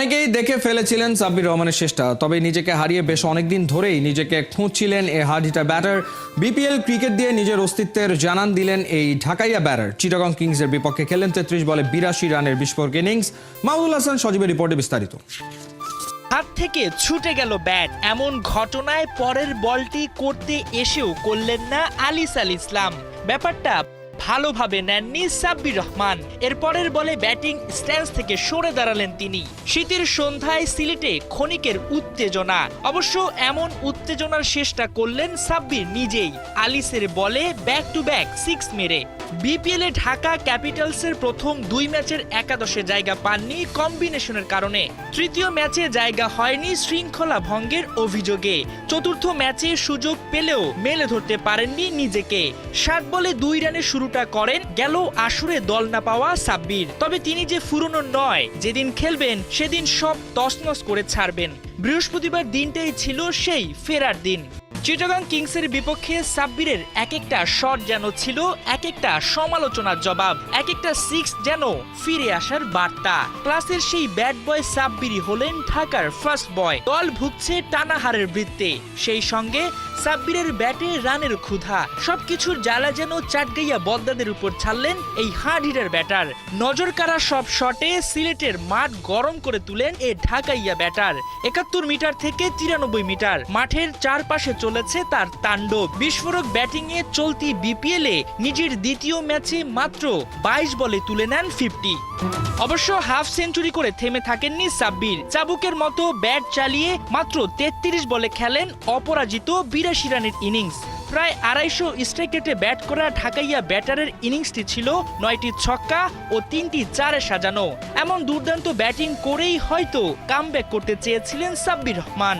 অনেকেই দেখে ফেলেছিলেন সাব্বির রহমানের চেষ্টা তবে নিজেকে হারিয়ে বেশ অনেকদিন ধরেই নিজেকে খুঁজছিলেন a hard hitter batter. BPL cricket দিয়ে নিজের অস্তিত্বের জানান দিলেন এই ঢাকাইয়া ব্যাটার। চিটাগং কিংসের বিপক্ষে খেলেন তেত্রিশ বলে বিরাশি রানের বিস্ফোরক ইনিংস। মাহবুল হাসান সজীবের রিপোর্টে বিস্তারিত। হাত থেকে ছুটে গেল ব্যাট, এমন ঘটনায় পরের বলটি করতে এসেও করলেন না আলিস আল ইসলাম। ব্যাপারটা ভালোভাবে নেননি সাব্বির রহমান। এরপরের বলে ব্যাটিং স্ট্যান্স থেকে সরে দাঁড়ালেন তিনি। শীতের সন্ধ্যায় সিলেটে ক্ষণিকের উত্তেজনা। অবশ্য এমন উত্তেজনার শেষটা করলেন সাব্বির নিজেই। আলিসের বলে ব্যাক টু ব্যাক সিক্স মেরে। বিপিএল ঢাকা ক্যাপিটালসের প্রথম দুই ম্যাচের একাদশে জায়গা পাননি কম্বিনেশনের কারণে। তৃতীয় ম্যাচে জায়গা হয়নি শৃঙ্খলা ভঙ্গের অভিযোগে। চতুর্থ ম্যাচে সুযোগ পেলেও মেলে ধরতে পারেননি নিজেকে। ষাট বলে দুই রানে শুরুটা করেন, গেল আসুরে দল না পাওয়া সাব্বির। তবে তিনি যে ফুরনো নয়, যেদিন খেলবেন, সেদিন সব তসনস করে ছাড়বেন। বৃহস্পতিবার দিনটাই ছিল সেই ফেরার দিন। চিটাগাং কিংসের বিপক্ষে সাব্বিরের এক একটা শট যেন ছিল এক একটা সমালোচনার জবাব এক একটা সিক্স যেন ফিরে আসার বার্তা। ক্লাসের সেই ব্যাট বয় সাব্বিরই হলেন ঢাকার ফার্স্ট বয় দল ভুগছে টানাহারের বৃত্তে। সেই সঙ্গে সাব্বিরের ব্যাটে রানের ক্ষুধা। সবকিছুর জ্বালা যেন চাটগাইয়া বদ্দাদের উপর ছাড়লেন এই হার্ড হিটার ব্যাটার। নজর কাড়া সব শটে সিলেটের মাঠ গরম করে তুলেন এ ঢাকাইয়া ব্যাটার। একাত্তর মিটার থেকে তিরানব্বই মিটার। মাঠের চারপাশে চলেছে তার তাণ্ডব। বিস্ফোরক ব্যাটিং এ চলতি বিপিএল নিজের দ্বিতীয় ম্যাচে মাত্র বাইশ বলে তুলে নেন ফিফটি। অবশ্য হাফ সেঞ্চুরি করে থেমে থাকেননি সাব্বির। চাবুকের মতো ব্যাট চালিয়ে মাত্র তেত্রিশ বলে খেলেন অপরাজিত বিরাশি রানের ইনিংস। প্রায় আড়াইশো স্ট্রাইক রেটে ব্যাট করা ঢাকাইয়া ব্যাটারের ইনিংসটি ছিল নয়টি ছক্কা ও তিনটি চারে সাজানো। এমন দুর্দান্ত ব্যাটিং করেই হয়তো কামব্যাক করতে চেয়েছিলেন সাব্বির রহমান।